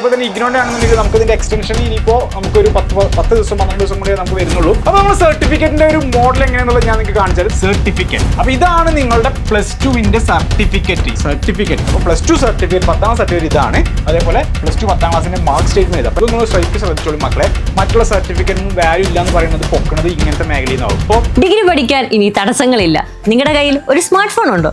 അതേപോലെ തന്നെ ഇഗ്നോണ്ട് ആണെന്നുണ്ടെങ്കിൽ നമുക്ക് ഇതിന്റെ എക്സ്റ്റൻഷൻ ഇനിയിപ്പോ നമുക്ക് ഒരു പത്ത് പത്ത് ദിവസം പന്ത്രണ്ട് ദിവസം കൂടെ നമുക്ക് വരുന്നുള്ളൂ. അപ്പൊ നമ്മൾ സർട്ടിഫിക്കറ്റിന്റെ ഒരു മോഡൽ എങ്ങനെയാണെന്നുള്ളത് ഞാൻ നിങ്ങൾക്ക് കാണിച്ചത് സർട്ടിഫിക്കറ്റ് അപ്പൊ ഇതാണ് നിങ്ങളുടെ പ്ലസ് ടുവിന്റെ സർട്ടിഫിക്കറ്റ് സർട്ടിഫിക്കറ്റ് അപ്പൊ പ്ലസ് ടു സർട്ടിഫിക്കറ്റ് പത്താം സർട്ടിഫിക്കറ്റ് ഇതാണ്. അതേപോലെ പ്ലസ് ടു പത്താം ക്ലാസ്സിന്റെ മാർക്ക് സ്റ്റേറ്റ്മെന്റ് ഇത്. അപ്പൊ നിങ്ങൾ സ്ട്രൈക്ക് ശ്രദ്ധിച്ചോളൂ മക്കളെ. മറ്റുള്ള സർട്ടിഫിക്കറ്റിനും വാല്യൂ ഇല്ല എന്ന് പറയുന്നത് പൊക്കുന്നത് ഇങ്ങനത്തെ മേഖലയിൽ നിന്നാവും. അപ്പോൾ ഡിഗ്രി പഠിക്കാൻ ഇനി തടസ്സങ്ങളില്ല. നിങ്ങളുടെ കയ്യിൽ ഒരു സ്മാർട്ട് ഫോൺ ഉണ്ടോ?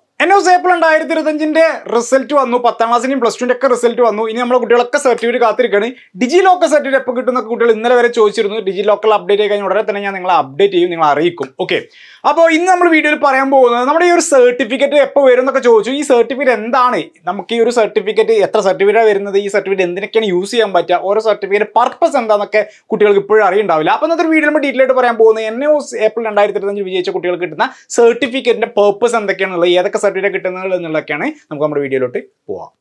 എൻ എസ് ഏപ്രിൽ രണ്ടായിരത്തി ഇരുപത്തഞ്ചിന്റെ റിസൾട്ട് വന്നു. പത്താം ക്ലാസ്സിന്റെയും പ്ലസ് ടുവിന്റെ ഒക്കെ റിസൾട്ട് വന്നു. ഇനി നമ്മുടെ കുട്ടികളൊക്കെ സർട്ടിഫിക്കറ്റ് കാത്തിരിക്കുകയാണ് ഡിജി ലോക്കർ സർട്ടിഫിക്കറ്റ് എപ്പോൾ കിട്ടുന്ന കുട്ടികൾ ഇന്നലെ വരെ ചോദിച്ചിരുന്നു. ഡിജി ലോക്കൽ അപ്ഡേറ്റ് ആയി കഴിഞ്ഞാൽ ഉടനെ തന്നെ ഞാൻ നിങ്ങളെ അപ്ഡേറ്റ് ചെയ്യും നിങ്ങൾ അറിയിക്കും. ഓക്കെ അപ്പോൾ ഇന്ന് നമ്മൾ വീഡിയോയിൽ പറയാൻ പോകുന്നത് നമ്മുടെ ഈ ഒരു സർട്ടിഫിക്കറ്റ് എപ്പോൾ വരും എന്നൊക്കെ ചോദിച്ചു. ഈ സർട്ടിഫിക്കറ്റ് എന്താണ്? നമുക്ക് ഈ ഒരു സർട്ടിഫിക്കറ്റ് എത്ര സർട്ടിഫിക്കറ്റ് വരുന്നത്? ഈ സർട്ടിഫിക്കറ്റ് എന്തിനൊക്കെയാണ് യൂസ് ചെയ്യാൻ പറ്റുക? ഓരോ സർട്ടിഫിക്കറ്റ് പർപ്പസ് എന്താണെന്നൊക്കെ കുട്ടികൾക്ക് ഇപ്പോഴും അറിയുണ്ടാവില്ല അപ്പോൾ ഇന്നത്തെ വീഡിയോ നമ്മൾ ഡീറ്റെയിൽ ആയിട്ട് പറയാൻ പോകുന്നത് എസ് ഏപ്രിൽ രണ്ടായിരത്തി ഇരുപത്തഞ്ച് വിജയിച്ച കുട്ടികൾക്ക് കിട്ടുന്ന സർട്ടിഫിക്കറ്റിന്റെ പർപ്പസ് എന്തൊക്കെയാണുള്ളത് ഏതൊക്കെ സർട്ടിഫിക്കറ്റ് കിട്ടുന്നത് എന്നുള്ളതൊക്കെയാണ് നമുക്ക് നമ്മുടെ വീഡിയോയിലോട്ട് പോവാം.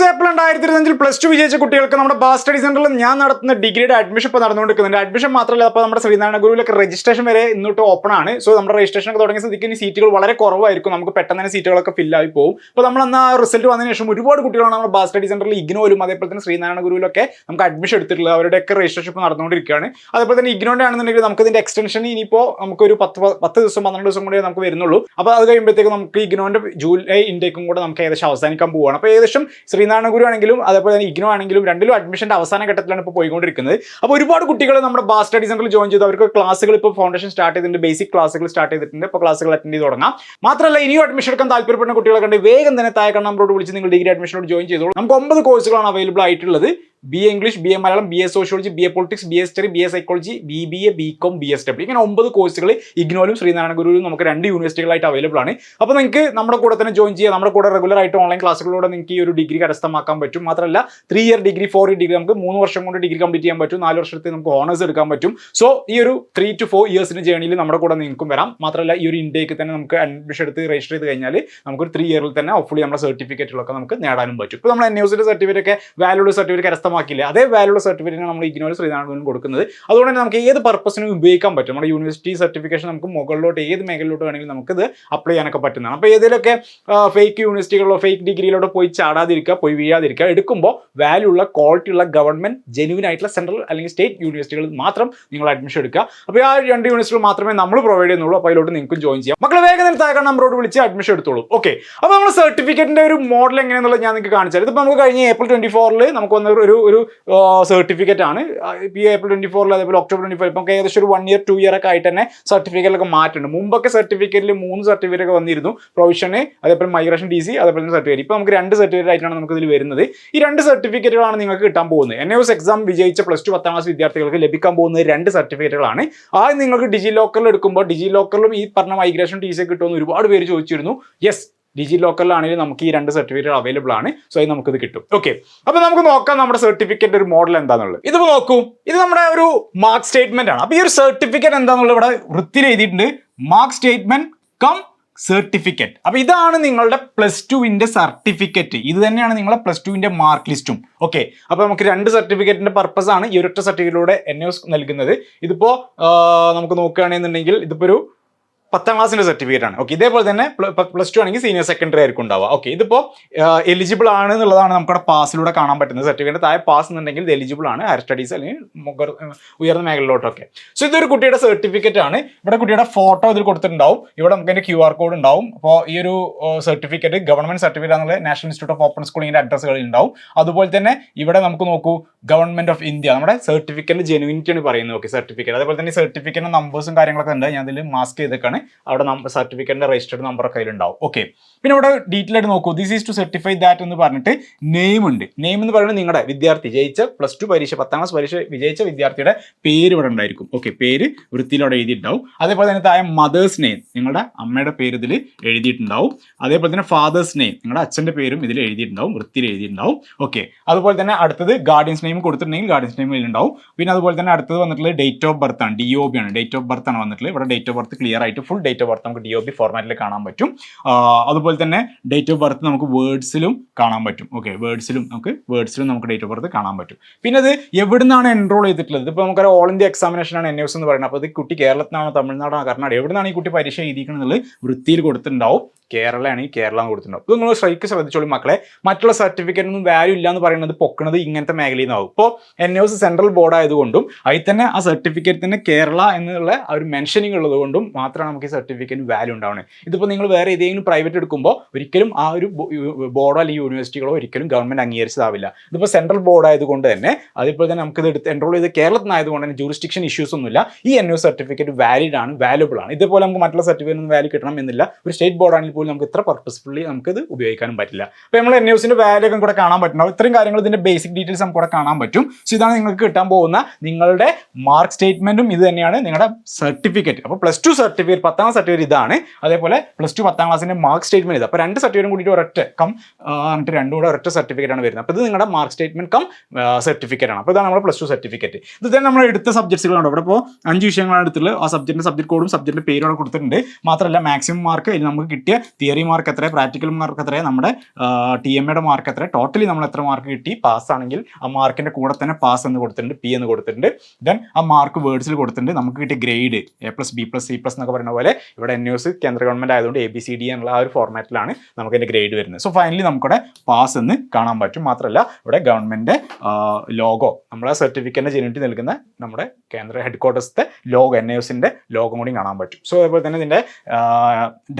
എസ് ഏപ്രിൽ രണ്ടായിരത്തി ഇരുപത്തഞ്ചിൽ പ്ലസ് ടു വിജയിച്ച കുട്ടികൾക്ക് നമ്മുടെ ബാ സ്റ്റഡി സെന്ററിൽ ഞാൻ നടത്തുന്ന ഡിഗ്രിയുടെ അഡ്മിഷൻ ഇപ്പോൾ നടന്നുകൊണ്ടിരിക്കുന്നുണ്ട്. അഡ്മിഷൻ മാത്രമല്ല അപ്പോൾ നമ്മുടെ ശ്രീനാരായണ ഗുരുവിലൊക്കെ രജിസ്ട്രേഷൻ വരെ ഇന്നോട്ട് ഓപ്പൺ ആണ്. സോ നമ്മുടെ രജിസ്ട്രേഷൻ ഒക്കെ തുടങ്ങിയ സ്ഥിതിക്ക് ഇനി സീറ്റുകൾ വളരെ കുറവായിരിക്കും. നമുക്ക് പെട്ടെന്ന് തന്നെ സീറ്റുകളൊക്കെ ഫില്ലായി പോകും അപ്പോൾ നമ്മൾ അന്ന് ആ റിസൾട്ട് വന്നതിന് ശേഷം ഒരുപാട് കുട്ടികളാണ് നമ്മുടെ ബാ സ്റ്റഡി സെന്ററിൽ ഇഗ്നോയിലും അതേപോലെ തന്നെ ശ്രീനാരായണ ഗുരുവിലൊക്കെ നമുക്ക് അഡ്മിഷൻ എടുത്തിട്ടുള്ളത്. അവരുടെയൊക്കെ രജിസ്ട്രേഷൻ ഇപ്പോൾ നടന്നുകൊണ്ടിരിക്കുകയാണ്. അതേപോലെ തന്നെ ഇഗ്നോന്റെ ആണെന്നുണ്ടെങ്കിൽ നമുക്ക് ഇതിന്റെ എക്സ്റ്റൻഷൻ ഇനിയിപ്പോൾ നമുക്ക് ഒരു പത്ത് പത്ത് ദിവസം പന്ത്രണ്ട് ദിവസം കൂടി നമുക്ക് വരുന്നുള്ളൂ. അപ്പോൾ അത് കഴിയുമ്പോഴത്തേക്ക് നമുക്ക് ഇഗ്നോന്റെ ജൂലൈ ഇൻടേക്കും കൂടെ നമുക്ക് ഏകദേശം അവസാനിക്കാൻ പോവുകയാണ്. അപ്പോൾ ഏകദേശം ശ്രീനാരായണ ഗുരു ആണെങ്കിലും അതേപോലെ തന്നെ ഇഗ്നോ ആണെങ്കിലും രണ്ടിലും അഡ്മിഷന്റെ അവസാന ഘട്ടത്തിലാണ് ഇപ്പോൾ പോയിക്കൊണ്ടിരിക്കുന്നത്. അപ്പോൾ ഒരുപാട് കുട്ടികൾ നമ്മുടെ ബാസ് സ്റ്റഡി സെന്ററിൽ ജോയിൻ ചെയ്തു. അവർക്ക് ക്ലാസ്സുകൾ ഇപ്പോൾ ഫൗണ്ടേഷൻ സ്റ്റാർട്ട് ചെയ്തിട്ടുണ്ട്. ബേസിക് ക്ലാസ്സുകൾ സ്റ്റാർട്ട് ചെയ്തിട്ടുണ്ട്. ഇപ്പോൾ ക്ലാസ്സുകൾ അറ്റൻഡ് ചെയ്ത് തുടങ്ങാം. മാത്രമല്ല ഇനിയും അഡ്മിഷൻ എടുക്കാൻ താല്പര്യപ്പെടുന്ന കുട്ടികളെ കണ്ട് വേഗം തന്നെ താഴെ നമ്പറോട് വിളിച്ച് നിങ്ങൾ ഡിഗ്രി അഡ്മിഷനോട് ജോയിൻ ചെയ്തോളൂ. നമുക്ക് ഒമ്പത് കോഴ്സുകളാണ് അവൈലബിൾ ആയിട്ടുള്ളത്. B A English B A Malayalam B A sociology B A politics B A history B A psychology B B A B com B S W ഇങ്ങനെ ഒമ്പത് കോഴ്സുകൾ ഇഗ്നോലും ശ്രീനാരായണ ഗുരുവിലും നമുക്ക് രണ്ട് യൂണിവേഴ്സിറ്റികളായിട്ട് അവൈലബിൾ ആണ്. അപ്പോൾ നിങ്ങൾക്ക് നമ്മുടെ കൂടെ തന്നെ ജോയിൻ ചെയ്യാം. നമ്മുടെ കൂടെ റെഗുലർ ആയിട്ട് ഓൺലൈൻ ക്ലാസ്സുകളിലൂടെ നിങ്ങൾക്ക് ഈ ഒരു ഡിഗ്രി കരസ്ഥമാക്കാൻ പറ്റും. മാത്രമല്ല three year degree four year degree നമുക്ക് മൂന്ന് വർഷം കൊണ്ട് ഡിഗ്രി കംപ്ലീറ്റ് ചെയ്യാൻ പറ്റും. നാല് വർഷത്തെ നമുക്ക് ഓണേഴ്സ് എടുക്കാൻ പറ്റും. സോ ഈ ഒരു ത്രീ ടു ഫോർ ഇയേഴ്സിന് ജേണിയിൽ നമ്മുടെ കൂടെ നിങ്ങൾക്കും വരാം. മാത്രമല്ല ഈ ഒരു ഇന്ത്യയ്ക്ക് തന്നെ നമുക്ക് അഡ്മിഷൻ എടുത്ത് രജിസ്റ്റർ ചെയ്ത് കഴിഞ്ഞാൽ നമുക്ക് ഒരു ത്രീ ഇയറിൽ തന്നെ ഹോപ്പ്ഫുള്ളി നമ്മുടെ സർട്ടിഫിക്കറ്റുകളൊക്കെ നമുക്ക് നേടാനും പറ്റും. ഇപ്പോൾ നമ്മൾ എൻ യൂസിന്റെ സർട്ടിഫിക്കറ്റ് ഒക്കെ വാല്യൂഡ് സർട്ടിഫിക്കറ്റ് കരസ്ഥമാക്കില്ല അതേ വാല്യൂഡ് സർട്ടിഫിക്കറ്റ് നമ്മൾ ഇഗ്നോർ ശ്രീനാരായണനും കൊടുക്കുന്നത്. അതുകൊണ്ട് തന്നെ നമുക്ക് ഏത് പർപ്പസിനും ഉപയോഗിക്കാൻ പറ്റും. നമ്മുടെ യൂണിവേഴ്സിറ്റി സർട്ടിഫിക്കേഷൻ നമുക്ക് മുകളിലോട്ട് ഏത് മേഖലയിലോട്ട് വേണമെങ്കിലും നമുക്കിത് അപ്ലൈ ചെയ്യാനൊക്കെ പറ്റുന്നതാണ്. അപ്പോൾ ഏതെങ്കിലുമൊക്കെ ഫേക്ക് യൂണിവേഴ്സിറ്റികളോ ഫേക്ക് ഡിഗ്രിയിലോട്ടോ പോയി ചാടാതിരിക്കുക. പോയി വീഴാതിരിക്കുക എടുക്കുമ്പോൾ വാല്യൂ ഉള്ള ക്വാളിറ്റി ഉള്ള ഗവൺമെന്റ് ജെനുവിൻ ആയിട്ടുള്ള സെൻട്രൽ അല്ലെങ്കിൽ സ്റ്റേറ്റ് യൂണിവേഴ്സിറ്റികളിൽ മാത്രം നിങ്ങൾ അഡ്മിഷൻ എടുക്കുക. അപ്പോൾ ആ രണ്ട് യൂണിവേഴ്സിറ്റികൾ മാത്രമേ നമ്മൾ പ്രൊവൈഡ് ചെയ്യുന്നുള്ളൂ. അപ്പോൾ അതിലോട്ട് നിങ്ങൾക്കും ജോയിൻ ചെയ്യാം. മക്കളെ വേഗം തന്നെ താഴെ നമ്പറോട് വിളിച്ച് അഡ്മിഷൻ എടുത്തോളൂ. ഓക്കെ അപ്പോൾ നമ്മൾ സർട്ടിഫിക്കറ്റിന്റെ ഒരു മോഡൽ എങ്ങനെയാണെന്നുള്ളത് ഞാൻ നിങ്ങൾക്ക് കാണിച്ചാൽ ഇപ്പോൾ നമുക്ക് കഴിഞ്ഞ ഏപ്രിൽ ട്വന്റി ഫോറിൽ നമുക്ക് വന്ന ഒരു ഒരു സർട്ടിഫിക്കറ്റ് ആണ്. ഈ ഏപ്രിൽ ട്വന്റി ഫോറിൽ അതേപോലെ ഒക്ടോബർ ട്വന്റി ഫോർ ഇപ്പം ഏകദേശം ഒരു വൺ ഇയർ ടു ഇയർ ഒക്കെ ആയിട്ട് തന്നെ സർട്ടിഫിക്കറ്റിലൊക്കെ മാറ്റുന്നുണ്ട് മുമ്പൊക്കെ സർട്ടിഫിക്കറ്റിൽ മൂന്ന് സർട്ടിഫിക്കറ്റ് ഒക്കെ വന്നിരുന്നു. പ്രൊവിഷന് അതേപോലെ മൈഗ്രേഷൻ ഡി സി അതേപോലെ സർട്ടിഫിക്കറ്റ് ഇപ്പോൾ നമുക്ക് രണ്ട് സർട്ടിഫിക്കറ്റ് ആയിട്ടാണ് നമുക്ക് ഇതിൽ വരുന്നത്. ഈ രണ്ട് സർട്ടിഫിക്കറ്റുകളാണ് നിങ്ങൾക്ക് കിട്ടാൻ പോകുന്നത്. എൻ എസ് എക്സാം വിജയിച്ച പ്ലസ് ടു പത്താം ക്ലാസ് വിദ്യാർത്ഥികൾക്ക് ലഭിക്കാൻ പോകുന്ന രണ്ട് സർട്ടിഫിക്കറ്റുകളാണ് ആ നിങ്ങൾക്ക് ഡിജി ലോക്കറിൽ എടുക്കുമ്പോൾ ഡിജി ലോക്കറിലും ഈ പറഞ്ഞ മൈഗ്രേഷൻ ടി സി കിട്ടുമെന്ന് ഒരുപാട് പേര് ചോദിച്ചിരുന്നു. യെസ് ഡിജി ലോക്കറിലാണെങ്കിൽ നമുക്ക് ഈ രണ്ട് സർട്ടിഫിക്കറ്റ് അവൈലബിൾ ആണ്. സോ അത് നമുക്കിത് കിട്ടും. ഓക്കെ അപ്പൊ നമുക്ക് നോക്കാം നമ്മുടെ സർട്ടിഫിക്കറ്റ് ഒരു മോഡൽ എന്താണെന്നുള്ളത് ഇത് നോക്കൂ. ഇത് നമ്മുടെ ഒരു മാർക്ക് സ്റ്റേറ്റ്മെന്റ് ആണ്. അപ്പൊ ഈ ഒരു സർട്ടിഫിക്കറ്റ് എന്താണെന്നുള്ളത് ഇവിടെ വൃത്തിയിൽ എഴുതിയിട്ടുണ്ട്. മാർക്ക് സ്റ്റേറ്റ്മെന്റ് കം സർട്ടിഫിക്കറ്റ് അപ്പൊ ഇതാണ് നിങ്ങളുടെ പ്ലസ് ടുവിന്റെ സർട്ടിഫിക്കറ്റ് ഇത് തന്നെയാണ് നിങ്ങളുടെ പ്ലസ് ടുവിന്റെ മാർക്ക് ലിസ്റ്റും ഓക്കെ അപ്പൊ നമുക്ക് രണ്ട് സർട്ടിഫിക്കറ്റിന്റെ പർപ്പസ് ആണ് ഈ ഒരൊറ്റ സർട്ടിഫിക്കറ്റിലൂടെ എൻ എസ് നൽകുന്നത്. ഇതിപ്പോ നമുക്ക് നോക്കുകയാണെന്നുണ്ടെങ്കിൽ ഇതിപ്പോ ഒരു പത്താം ക്ലാസ്സിന്റെ സർട്ടിഫിക്കറ്റ് ആണ്. ഓക്കെ ഇതേപോലെ തന്നെ പ്ലസ് ടു ആണെങ്കിൽ സീനിയർ സെക്കൻഡറി ആയിരിക്കും ഉണ്ടാവുക. ഓക്കെ ഇതിപ്പോ എലിജിബിൾ ആണ് എന്നുള്ളതാണ് നമ്മുടെ പാസിലൂടെ കാണാൻ പറ്റുന്നത്. സർട്ടിഫിക്കറ്റ് താഴെ പാസ് എന്നുണ്ടെങ്കിൽ ഇത് എലിജിബിൾ ആണ്. ഹയർ സ്റ്റഡീസ് അല്ലെങ്കിൽ ഉയർന്ന മേഖലയിലോട്ടൊക്കെ. സോ ഇതൊരു കുട്ടിയുടെ സർട്ടിഫിക്കറ്റ് ആണ്. ഇവിടെ കുട്ടിയുടെ ഫോട്ടോ ഇതിൽ കൊടുത്തിട്ടുണ്ടാവും. ഇവിടെ നമുക്ക് അതിന്റെ ക്യു ആർ കോഡ് ഉണ്ടാവും. അപ്പോൾ ഈ ഒരു സർട്ടിഫിക്കറ്റ് ഗവൺമെന്റ് സർട്ടിഫിക്കറ്റ് ആണ് നാഷണൽ ഇൻസ്റ്റിറ്റ്യൂട്ട് ഓഫ് ഓപ്പൺ സ്കൂളിന്റെ അഡ്രസ്സുകൾ ഉണ്ടാവും. അതുപോലെ തന്നെ ഇവിടെ നമുക്ക് നോക്കൂ ഗവൺമെന്റ് ഓഫ് ഇന്ത്യ നമ്മുടെ സർട്ടിഫിക്കറ്റിന്റെ ജെനുവിനിറ്റി ആണ് പറയുന്നത്. ഓക്കെ സർട്ടിഫിക്കറ്റ് അതേപോലെ തന്നെ സർട്ടിഫിക്കറ്റിന്റെ നമ്പേഴ്സും കാര്യങ്ങളൊക്കെ ഉണ്ട്. ഞാൻ ഇതിൽ മാസ്ക് ചെയ്തേക്കാണ്. അവിടെ സർട്ടിഫിക്കറ്റിന്റെ രജിസ്റ്റേർഡ് നമ്പർ കയ്യിലുണ്ടാവും. ഓക്കെ പിന്നെ ഇവിടെ ഡീറ്റെയിൽ ആയിട്ട് നോക്കൂ. This is to certify that എന്ന് പറഞ്ഞിട്ട് നെയിം ഉണ്ട്. നെയിം എന്ന് പറയുന്നത് നിങ്ങളുടെ വിദ്യാർത്ഥി ജയിച്ച പ്ലസ് ടു പരീക്ഷ പത്താം ക്ലാസ് പരീക്ഷ വിജയിച്ച വിദ്യാർത്ഥിയുടെ പേര് ഇവിടെ ഉണ്ടായിരിക്കും. ഓക്കെ പേര് വൃത്തിയിലൂടെ എഴുതിയിട്ടുണ്ടാവും. അതേപോലെ തന്നെ താഴെ മദേഴ്സ് നെയിം നിങ്ങളുടെ അമ്മയുടെ പേര് ഇതിൽ എഴുതിയിട്ടുണ്ടാവും. അതേപോലെ തന്നെ ഫാദേഴ്സ് നെയിം നിങ്ങളുടെ അച്ഛന്റെ പേരും ഇതിൽ എഴുതിയിട്ടുണ്ടാവും. വൃത്തിയിൽ എഴുതിയിട്ടുണ്ടാവും. ഓക്കെ അതുപോലെ തന്നെ അടുത്തത് ഗാർഡിയൻസ് നെയിം കൊടുത്തിട്ടുണ്ടെങ്കിൽ ഗാർഡിയൻസ് നെയിം ഇതിലുണ്ടാവും പിന്നെ അതുപോലെ തന്നെ അടുത്തത് വന്നിട്ടുള്ളത് ഡേറ്റ് ഓഫ് ബർത്ത് ആണ്. ഡി ഒ ബി ആണ്. ഡേറ്റ് ഓഫ് ബർത്ത് ആണ് വന്നിട്ടുള്ളത്. ഇവിടെ ഡേറ്റ് ഓഫ് ബർത്ത് ക്ലിയർ ആയിട്ട് ഫുൾ ഡേറ്റ് ഓഫ് ബർത്ത് നമുക്ക് ഡി ഒ ബി ഫോർമാറ്റിൽ കാണാൻ പറ്റും. അതുപോലെ തന്നെ ഡേറ്റ് ഓഫ് ബർത്ത് നമുക്ക് വേർഡ്സിലും കാണാൻ പറ്റും. ഓക്കെ വേർഡ്സിലും നമുക്ക് വേർഡ്സിലും നമുക്ക് ഡേറ്റ് ഓഫ് ബർത്ത് കാണാൻ പറ്റും. പിന്നെ അത് എവിടുന്നാണ് എൻറോൾ ചെയ്തിട്ടുള്ളത്? ഇപ്പോൾ നമുക്കൊരു ഓൾ ഇന്ത്യ എക്സാമിനേഷൻ ആണ് എൻ എസ് എന്ന് പറയുന്നത്. അപ്പോൾ ഇത് കുട്ടി കേരളത്തിനാണോ തമിഴ്നാടാണോ കർണാടക എവിടുന്നാണ് ഈ കുട്ടി പരീക്ഷ എഴുതിയിരിക്കുന്നത്? വൃത്തിയിൽ കൊടുത്തിട്ടുണ്ടാവും. കേരളയാണെങ്കിൽ കേരളം കൊടുത്തിട്ടുണ്ടാവും. ഇത് നിങ്ങൾ സ്ട്രൈക്ക് ശ്രദ്ധിച്ചോളൂ മക്കളെ. മറ്റുള്ള സർട്ടിഫിക്കറ്റിനൊന്നും വാല്യൂ ഇല്ല എന്ന് പറയുന്നത് പൊക്കുന്നത് ഇങ്ങനത്തെ മേഖലയിൽ നിന്നാവും. ഇപ്പോൾ എൻ എസ് സെൻട്രൽ ബോർഡ് ആയതുകൊണ്ടും അതിൽ തന്നെ ആ തന്നെ കേരള എന്നുള്ള ആ ഒരു മെൻഷനിങ് ഉള്ളത് കൊണ്ടും മാത്രമാണ് നമുക്ക് ഈ സർട്ടിഫിക്കറ്റിന് വാല്യൂ ഉണ്ടാവുന്നത് ഇതിപ്പോൾ നിങ്ങൾ വേറെ ഏതെങ്കിലും പ്രൈവറ്റ് എടുക്കുമ്പോൾ ഒരിക്കലും ആ ഒരു ബോർഡോ അല്ലെങ്കിൽ യൂണിവേഴ്സിറ്റികളോ ഒരിക്കലും ഗവൺമെന്റ് അംഗീകരിച്ചതാവില്ല. ഇതിപ്പോൾ സെൻട്രൽ ബോർഡ് ആയതുകൊണ്ട് തന്നെ അതിപ്പോൾ തന്നെ നമുക്ക് എടുത്ത് എൻറോൾ ചെയ്ത് കേരളത്തിൽ നിന്നായതുകൊണ്ട് തന്നെ ജൂറിസ്ഡിക്ഷൻ ഇഷ്യൂസ് ഒന്നുമില്ല. ഈ എൻ സർട്ടിഫിക്കറ്റ് വാലിഡ് ആണ് വാലുബിൾ ആണ്. ഇതേപോലെ നമുക്ക് മറ്റുള്ള സർട്ടിഫിക്കറ്റ് വാല്യൂ കിട്ടണം എന്നില്ല. ഒരു സ്റ്റേറ്റ് ബോർഡ് ആണെങ്കിൽ പോലും നമുക്ക് ഇത്ര പർപ്പസ്ഫുള്ളി ഇത് ഉപയോഗിക്കാനും പറ്റില്ല. അപ്പോൾ നമ്മൾ എൻ എസിന്റെ വാല്യൂ ഒക്കെ കൂടെ കാണാൻ പറ്റണം ഇത്രയും കാര്യങ്ങൾ ഇതിന്റെ ബേസിക് ഡീറ്റെയിൽസ് നമുക്ക് കൂടെ കാണാൻ പറ്റും. സോ ഇതാണ് നിങ്ങൾക്ക് കിട്ടാൻ പോകുന്ന നിങ്ങളുടെ മാർക്ക് സ്റ്റേറ്റ്മെന്റും ഇത് തന്നെയാണ് നിങ്ങളുടെ സർട്ടിഫിക്കറ്റ് അപ്പോൾ പ്ലസ് ടു സർട്ടിഫിക്കറ്റ് പത്താം സർട്ടിഫിക്കറ്റ് ഇതാണ്. അതേപോലെ പ്ലസ് ടു പത്താം ക്ലാസ്സിന്റെ മാർക്ക് സ്റ്റേറ്റ്മെന്റ് ഇത്. അപ്പോൾ രണ്ട് സർട്ടിഫിക്കറ്റും കൂടിയിട്ട് ഒരൊറ്റ കം എന്നിട്ട് രണ്ടും കൂടെ ഒരൊറ്റ സർട്ടിഫിക്കറ്റ് ആണ് വരുന്നത്. അപ്പോൾ ഇത് നിങ്ങളുടെ മാർക്ക് സ്റ്റേറ്റ്മെന്റ് കം സർട്ടിഫിക്കറ്റ് ആണ്. അപ്പോൾ ഇതാണ് നമ്മുടെ പ്ലസ് ടു സർട്ടിഫിക്കറ്റ് ഇത് തന്നെ നമ്മൾ എടുത്ത സബ്ജക്ട്സുകളുണ്ട് ഇവിടെ ഇപ്പോൾ അഞ്ച് വിഷയങ്ങളാണ് എടുത്തുള്ളത് ആ സബ്ജക്റ്റിന്റെ സബ്ജക്ട് കോഡും സബ്ജക്റ്റിന്റെ പേരും അവിടെ കൊടുത്തിട്ടുണ്ട്. മാത്രമല്ല മാക്സിമം മാർക്ക് ഇതിൽ നമുക്ക് കിട്ടിയ തിയറി മാർക്ക് എത്ര പ്രാക്ടിക്കൽ മാർക്ക് എത്ര നമ്മുടെ ടി എം എയുടെ മാർക്ക് എത്ര ടോട്ടലി നമ്മൾ എത്ര മാർക്ക് കിട്ടി പാസ് ആണെങ്കിൽ ആ മാർക്കിന്റെ കൂടെ തന്നെ പാസ് എന്ന് കൊടുത്തിട്ടുണ്ട് പി എന്ന് കൊടുത്തിട്ടുണ്ട്. ദെൻ ആ മാർക്ക് വേർഡ്സിൽ കൊടുത്തിട്ടുണ്ട്. നമുക്ക് കിട്ടിയ grade A plus B plus C plus എന്നൊക്കെ പറയുന്ന പോലെ ഇവിടെ എൻ യൂസ് കേന്ദ്ര ഗവൺമെന്റ് ആയതുകൊണ്ട് എ ബി സി ഡി എന്നുള്ള ആ ഒരു ഫോർമാറ്റിലാണ് നമുക്ക് അതിന്റെ ഗ്രേഡ് വരുന്നത്. സോ ഫൈനലി നമുക്കിവിടെ പാസ് എന്ന് കാണാൻ പറ്റും. മാത്രമല്ല ഇവിടെ ഗവൺമെന്റ് ലോഗോ നമ്മളെ സർട്ടിഫിക്കറ്റിന്റെ ജെനിറ്റി നൽകുന്ന നമ്മുടെ കേന്ദ്ര ഹെഡ് ക്വാർട്ടേഴ്സത്തെ ലോഗോ എൻ എസിന്റെ ലോഗോ കൂടി കാണാൻ പറ്റും. സോ അതുപോലെ തന്നെ ഇതിന്റെ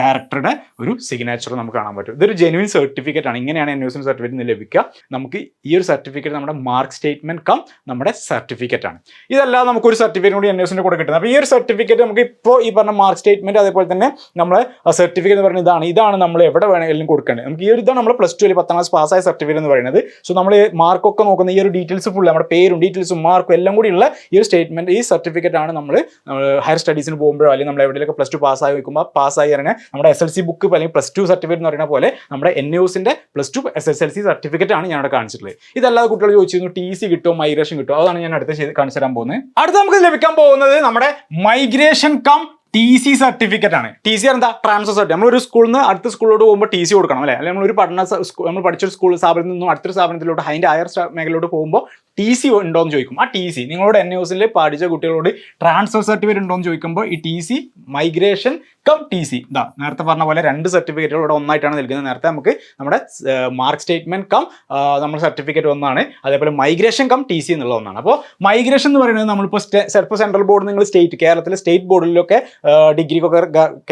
ഡയറക്ടറുടെ ഒരു സിഗ്നേച്ചർ നമുക്ക് കാണാൻ പറ്റും. ഇതൊരു ജെനുവിൻ സർട്ടിഫിക്കറ്റ് ആണ്. ഇങ്ങനെയാണ് എൻ എസിന് സർട്ടിഫിക്കറ്റ് ലഭിക്കുക. നമുക്ക് ഈ ഒരു സർട്ടിഫിക്കറ്റ് നമ്മുടെ മാർക്ക് സ്റ്റേറ്റ്മെന്റ് കം നമ്മുടെ സർട്ടിഫിക്കറ്റ് ആണ്. ഇതല്ലാതെ നമുക്ക് ഒരു സർട്ടിഫിക്കറ്റ് കൂടി എൻ എസിന്റെ കൂടെ കിട്ടുന്നത്. അപ്പോൾ ഈ ഒരു സർട്ടിഫിക്കറ്റ് നമുക്ക് ഇപ്പോൾ ഈ പറഞ്ഞ മാർക്ക് സ്റ്റേറ്റ്മെന്റ് അതേപോലെ തന്നെ നമ്മളെ സർട്ടിഫിക്കറ്റ് എന്ന് പറയുന്നത് ഇതാണ്. ഇതാണ് നമ്മൾ എവിടെ വേണമെങ്കിലും കൊടുക്കേണ്ടത്. നമുക്ക് ഈ ഒരു ഇതാണ് നമ്മൾ പ്ലസ് ടു അല്ലെങ്കിൽ പത്താം ക്ലാസ് പാസ്സായ സർട്ടിഫിക്കറ്റ് എന്ന് പറയുന്നത്. സോ നമ്മൾ മാർക്കൊക്കെ നോക്കുന്ന ഈ ഒരു ഡീറ്റെയിൽസ് ഫുൾ നമ്മുടെ പേരും ഡീറ്റെയിൽസും മാർക്കും എല്ലാം കൂടി ഉള്ള ഈ ഒരു സ്റ്റേറ്റ്മെന്റ് ഈ സർട്ടിഫിക്കറ്റ് ആണ് നമ്മൾ ഹയർ സ്റ്റഡീസിന് പോകുമ്പോഴോ അല്ലെങ്കിൽ നമ്മൾ എവിടെയൊക്കെ പ്ലസ് ടു പാസ്സായി വെക്കുമ്പോൾ പാസ്സായി തന്നെ നമ്മുടെ എസ് എൽ സി ബുക്ക് അല്ലെങ്കിൽ പ്ലസ് ടു സർട്ടിഫിക്കറ്റ് എന്ന് പറയുന്ന പോലെ നമ്മുടെ N യുസിന്റെ plus two S S L C certificate ആണ് ഇവിടെ കാണിച്ചിട്ടുള്ളത്. ഇതല്ലാതെ കുട്ടികൾ ചോദിച്ചിരുന്നു ടി സി കിട്ടുമോ മൈഗ്രേഷൻ കിട്ടുമോ? അതാണ് ഞാൻ അടുത്ത കാണിച്ചു തരാൻ പോകുന്നത്. അടുത്ത നമുക്ക് ലഭിക്കാൻ പോകുന്നത് നമ്മുടെ migration cum T C certificate ആണ്. ടി സി എന്താ? ട്രാൻസ്ഫർ സർട്ടിഫിക്കറ്റ് നമ്മൾ ഒരു സ്കൂളിൽ നിന്ന് അടുത്ത സ്കൂളിലോട്ട് പോകുമ്പോൾ ടി സി കൊടുക്കണം അല്ലേ? അല്ലെങ്കിൽ നമ്മൾ ഒരു പഠന നമ്മൾ പഠിച്ചൊരു സ്കൂൾ സ്ഥാപനത്തിൽ നിന്നും അടുത്തൊരു സ്ഥാപനത്തിലോട്ട് അതിന്റെ ഹയർ മേഖലയിലോട്ട് പോകുമ്പോൾ ടി സി ഉണ്ടോ എന്ന് ചോദിക്കും. ആ ടി സി നിങ്ങളോട് എൻ യൂസിൽ പഠിച്ച കുട്ടികളോട് ട്രാൻസ്ഫർ സർട്ടിഫിക്കറ്റ് ഉണ്ടോ എന്ന് ചോദിക്കുമ്പോൾ ഈ T C migration cum T C ഇതാ നേരത്തെ പറഞ്ഞ പോലെ രണ്ട് സർട്ടിഫിക്കറ്റുകൾ ഇവിടെ ഒന്നായിട്ടാണ് നൽകുന്നത് നേരത്തെ നമുക്ക് നമ്മുടെ മാർക്ക് സ്റ്റേറ്റ്മെന്റ് കം നമ്മുടെ സർട്ടിഫിക്കറ്റ് ഒന്നാണ്. അതേപോലെ മൈഗ്രേഷൻ കം ടി സി എന്നുള്ള ഒന്നാണ്. അപ്പോൾ മൈഗ്രേഷൻ എന്ന് പറയുന്നത് നമ്മളിപ്പോൾ ചിലപ്പോൾ സെൻട്രൽ ബോർഡ് നിങ്ങൾ സ്റ്റേറ്റ് കേരളത്തിലെ സ്റ്റേറ്റ് ബോർഡിലൊക്കെ ഡിഗ്രിക്കൊക്കെ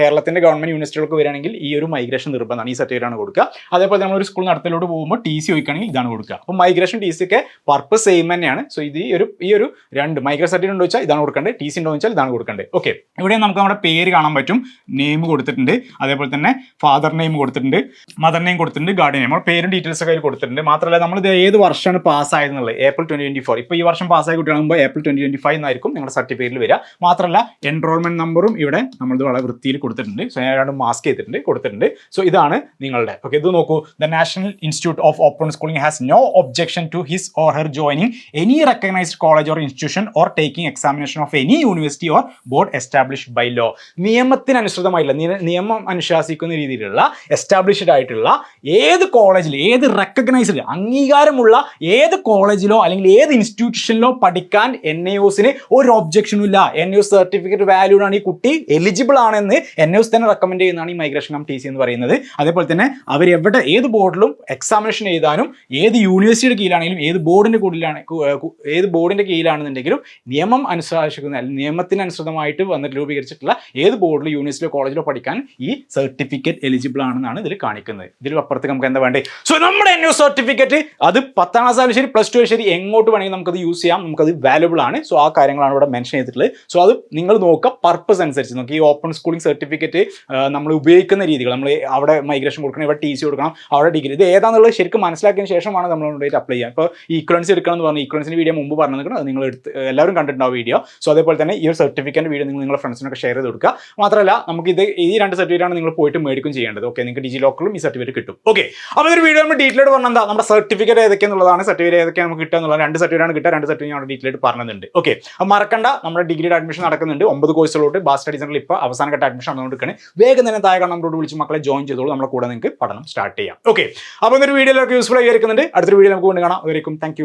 കേരളത്തിന്റെ ഗവൺമെന്റ് യൂണിവേഴ്സിറ്റികൾക്ക് വരികയാണെങ്കിൽ ഈ ഒരു മൈഗ്രേഷൻ നിർബന്ധമാണ്. ഈ സർട്ടിഫിക്കറ്റ് ആണ് കൊടുക്കുക. അതേപോലെ നമ്മൾ ഒരു സ്കൂൾ നടത്തിലോട്ട് പോകുമ്പോൾ ടി സി ചോദിക്കുകയാണെങ്കിൽ ഇതാണ് കൊടുക്കുക. അപ്പോൾ മൈഗ്രേഷൻ ടി സി ഒക്കെ പർപ്പസ് സെയിം തന്നെയാണ്. സോ ഇത് ഈ ഒരു ഈ ഒരു രണ്ട് മൈക്രോ സർട്ടിഫിക്കറ്റ് ഉണ്ടോ വെച്ചാൽ ഇതാണ് കൊടുക്കേണ്ടത്. ടി സി ഉണ്ടോ വെച്ചാൽ ഇതാണ് കൊടുക്കേണ്ടത്. ഓക്കെ ഇവിടെ നമുക്ക് നമ്മുടെ പേര് കാണാൻ പറ്റും. നെയിം കൊടുത്തിട്ടുണ്ട്. അതേപോലെ തന്നെ ഫാദർ നെയിം കൊടുത്തിട്ടുണ്ട്. മദർ നെയിം കൊടുത്തിട്ടുണ്ട്. ഗാർഡിയൻ നെയിം നമ്മുടെ പേരും ഡീറ്റെയിൽസ് ഒക്കെ കൊടുത്തിട്ടുണ്ട്. മാത്രമല്ല നമ്മൾ ഇത് ഏത് വർഷമാണ് പാസ്സായെന്നുള്ളത് ഏപ്രിൽ ട്വന്റി ട്വന്റി ഫോർ ഇപ്പോൾ ഈ വർഷം പാസ്സായ കുട്ടികളാകുമ്പോൾ ഏപ്രിൽ ട്വന്റി ട്വന്റി ഫൈവ് എന്നായിരിക്കും നിങ്ങളുടെ സർട്ടിഫിക്കറ്റിൽ വരിക. മാത്രമല്ല എൻറോൾമെന്റ് നമ്പറും ഇവിടെ നമ്മളിത് വളരെ വൃത്തിയിൽ കൊടുത്തിട്ടുണ്ട്. സോ ഞാൻ രണ്ടും മാസ്ക് ചെയ്തിട്ടുണ്ട് കൊടുത്തിട്ടുണ്ട്. സോ ഇതാണ് നിങ്ങളുടെ. ഓക്കെ ഇത് നോക്കൂ. The national institute of open schooling has no objection to his or her joining any recognized college or institution or taking examination of any university or board establish by law നിയമത്തിനനുസൃതമായിട്ടുള്ള നിയ- നിയമം അനുശാസിക്കുന്ന രീതിയിലുള്ള established ആയിട്ടുള്ള ഏത് കോളേജിൽ ഏത് recognised അംഗീകാരമുള്ള ഏത് കോളേജിലോ അല്ലെങ്കിൽ ഏത് ഇൻസ്റ്റിറ്റ്യൂഷനിലോ പഠിക്കാൻ എൻ എ യുസിന് ഒരു ഒബ്ജക്ഷനും ഇല്ല. എൻ യു സർട്ടിഫിക്കറ്റ് വാല്യൂഡ് ആണ് ഈ കുട്ടി എലിജിബിൾ ആണെന്ന് എൻ യുസ് തന്നെ റെക്കമെൻഡ് ചെയ്യുന്നതാണ് ഈ മൈഗ്രേഷൻ കം ടി സി എന്ന് പറയുന്നത്. അതേപോലെ തന്നെ അവർ എവിടെ ഏത് ബോർഡിലും എക്സാമിനേഷൻ എഴുതാനും ഏത് യൂണിവേഴ്സിറ്റിയുടെ കീഴിലാണെങ്കിലും ഏത് ബോർഡിന്റെ കൂടിലാണെങ്കിലും കീഴിലാണ് ഏത് ബോർഡിന്റെ കീഴിലാണെന്നുണ്ടെങ്കിലും നിയമം അനുശാസിക്കുന്ന അല്ലെങ്കിൽ നിയമത്തിനനുസൃതമായിട്ട് വന്ന് രൂപീകരിച്ചിട്ടുള്ള ഏത് ബോർഡിലോ യൂണിവേഴ്സിറ്റിയിലോ കോളേജിലോ പഠിക്കാൻ ഈ സർട്ടിഫിക്കറ്റ് എലിജിബിൾ ആണെന്നാണ് ഇതിൽ കാണിക്കുന്നത്. ഇതിൽ അപ്പുറത്ത് നമുക്ക് എന്താ വേണ്ടത് സോ നമ്മുടെ എൻ സർട്ടിഫിക്കറ്റ് അത് പത്താം ക്ലാസ് ശരി പ്ലസ് ടു ശരി എങ്ങോട്ട് വേണമെങ്കിൽ നമുക്കത് യൂസ് ചെയ്യാം നമുക്കത് വാലുബിൾ ആണ്. സോ ആ കാര്യങ്ങളാണ് ഇവിടെ മെൻഷൻ ചെയ്തിട്ടുള്ളത്. സോ അത് നിങ്ങൾ നോക്കുക പർപ്പസ് അനുസരിച്ച്. നോക്കി ഈ ഓപ്പൺ സ്കൂളിംഗ് സർട്ടിഫിക്കറ്റ് നമ്മൾ ഉപയോഗിക്കുന്ന രീതികൾ നമ്മൾ അവിടെ മൈഗ്രേഷൻ കൊടുക്കണം ഇവിടെ ടി സി കൊടുക്കണം അവിടെ ഡിഗ്രി ഇത് ഏതാണെന്നുള്ളത് ശരിക്കും മനസ്സിലാക്കിയതിന് ശേഷമാണ് നമ്മൾ അപ്ലൈ ചെയ്യുക. ഇപ്പോൾ ഈക്വലൻസ് എടുക്കണം എന്ന് പറഞ്ഞു ഈക്വലൻസിന്റെ വീഡിയോ മുമ്പ് പറഞ്ഞു അത് നിങ്ങൾ എടുത്ത് എല്ലാവരും കണ്ടിട്ടുണ്ടാവും വീഡിയോ സോ അതേപോലെ തന്നെ ഈ ഒരു സർട്ടിഫിക്കറ്റ് വീഡിയോ നിങ്ങൾ നിങ്ങളുടെ ഫ്രണ്ട്സിനൊക്കെ ഷെയർ ചെയ്ത് കൊടുക്കുക. മാത്രമല്ല നമുക്ക് ഇത് ഈ രണ്ട് സർട്ടിഫിക്കറ്റ് ആണ് നിങ്ങൾ പോയിട്ട് മേടിക്കും ചെയ്യേണ്ടത്. ഓക്കെ നിങ്ങൾക്ക് ഡിജി ലോക്കറിലും ഈ സർട്ടിഫിക്കറ്റ് കിട്ടും. ഓക്കെ അപ്പോൾ ഒരു വീഡിയോ നമ്മൾ ഡീറ്റെയിൽ പറഞ്ഞാൽ എന്താ? നമ്മുടെ സർട്ടിഫിക്കറ്റ് ഏതൊക്കെയാണെന്നുള്ളതാണ് സർട്ടിഫിക്കറ്റ് ഏതൊക്കെ നമുക്ക് കിട്ടുക എന്നുള്ള രണ്ട് സർട്ടിഫിക്കറ്റ് ആണ് കിട്ടുക രണ്ട് സർട്ടിഫിക്കറ്റ് ഞാൻ ഡീറ്റെയിൽ പറഞ്ഞിട്ടുണ്ട്. ഓക്കെ അപ്പോൾ മറക്കണ്ട. നമ്മുടെ ഡിഗ്രിയുടെ അഡ്മിഷൻ നടക്കുന്നുണ്ട്. ഒമ്പത് കോഴ്സുകളോട്ട് ബാസ് സ്റ്റഡി സെന്ററിൽ ഇപ്പോൾ അവസാനഘട്ട അഡ്മിഷൻ നടന്നുകൊണ്ടിരിക്കുകയാണ്. വേഗം തന്നെ താഴെ നമ്മളോട് വിളിച്ച് മക്കളെ ജോയിൻ ചെയ്തോളൂ. നമ്മുടെ കൂടെ നിങ്ങൾക്ക് പഠനം സ്റ്റാർട്ട് ചെയ്യാം. ഓക്കെ അപ്പോൾ ഒരു വീഡിയോയിലൊക്കെ യൂസ്ഫുൾ ആയിരിക്കുന്നുണ്ട് അടുത്തൊരു വീഡിയോ നമുക്ക് കൊണ്ട് കാണാം. അതായിരിക്കും താങ്ക്